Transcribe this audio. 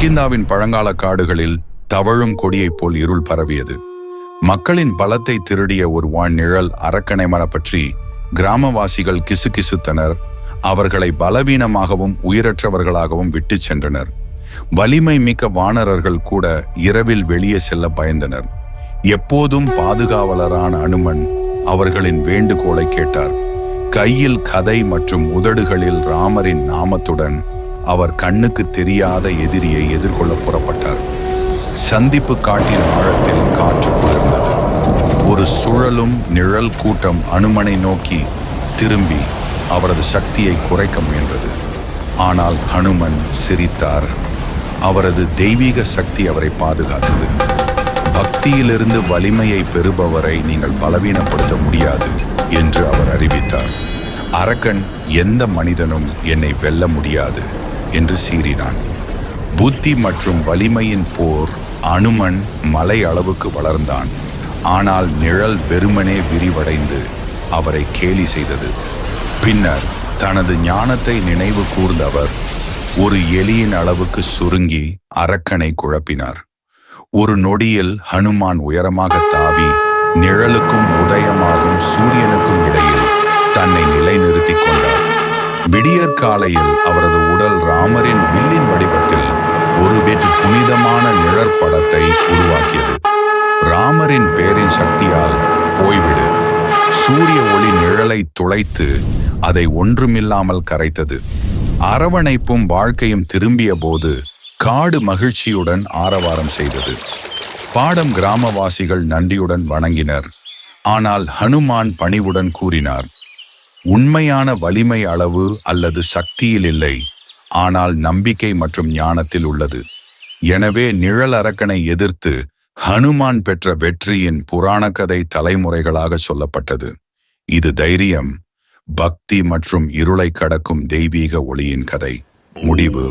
கிஷ்கிந்தாவின் பழங்கால காடுகளில் தவழும் கொடியைப் போல் இருள் பரவியது. மக்களின் பலத்தை திருடிய ஒரு வான் நிழல் அரக்கணை மர பற்றி கிராமவாசிகள் கிசுகிசுத்தனர். அவர்களை பலவீனமாகவும் உயிரற்றவர்களாகவும் விட்டுச் சென்றனர். வலிமை மிக்க வானரர்கள் கூட இரவில் வெளியே செல்ல பயந்தனர். எப்போதும் பாதுகாவலரான அனுமன் அவர்களின் வேண்டுகோளை கேட்டார். கையில் கதை மற்றும் உதடுகளில் ராமரின் நாமத்துடன் அவர் கண்ணுக்கு தெரியாத எதிரியை எதிர்கொள்ள புறப்பட்டார். சந்திப்பு காட்டின் ஆழத்தில் காற்று குளிர்ந்தது. ஒரு சுழலும் நிழல் கூட்டம் அனுமனை நோக்கி திரும்பி அவரது சக்தியை குறைக்க முயன்றது. ஆனால் ஹனுமன் சிரித்தார். அவரது தெய்வீக சக்தி அவரை பாதுகாத்தது. பக்தியிலிருந்து வலிமையை பெறுபவரை நீங்கள் பலவீனப்படுத்த முடியாது என்று அவர் அறிவித்தார். அரக்கன் எந்த மனிதனும் என்னை வெல்ல முடியாது. என்று சீறினான். புத்தி மற்றும் வலிமையின் போர் அனுமன் மலை அளவுக்கு வளர்ந்தான். ஆனால் நிழல் வெறுமனே விரிவடைந்து அவரை கேலி செய்தது. பின்னர் தனது ஞானத்தை நினைவு கூர்ந்தவர் ஒரு எலியின் அளவுக்கு சுருங்கி அரக்கனை குழப்பினார். ஒரு நொடியில் ஹனுமான் உயரமாக தாவி நிழலுக்கும் உதயமாகும் சூரியனுக்கும் இடையில் தன்னை விடியற் காலையில் அவரது உடல் ராமரின் வில்லின் வடிவத்தில் ஒரு பெற்று புனிதமான நிழற்படத்தை உருவாக்கியது. ராமரின் பேரின் சக்தியால் போய்விடு. சூரிய ஒளி நிழலை துளைத்து அதை ஒன்றுமில்லாமல் கரைத்தது. அரவணைப்பும் வாழ்க்கையும் திரும்பிய போது காடு மகிழ்ச்சியுடன் ஆரவாரம் செய்தது. பாடம் கிராமவாசிகள் நன்றியுடன் வணங்கினர். ஆனால் ஹனுமான் பணிவுடன் கூறினார். உண்மையான வலிமை அளவு அல்லது சக்தியில் இல்லை ஆனால் நம்பிக்கை மற்றும் ஞானத்தில் உள்ளது. எனவே நிழல் அரக்கனை எதிர்த்து ஹனுமான் பெற்ற வெற்றியின் புராண கதை தலைமுறைகளாக சொல்லப்பட்டது. இது தைரியம் பக்தி மற்றும் இருளை கடக்கும் தெய்வீக ஒளியின் கதை. முடிவு.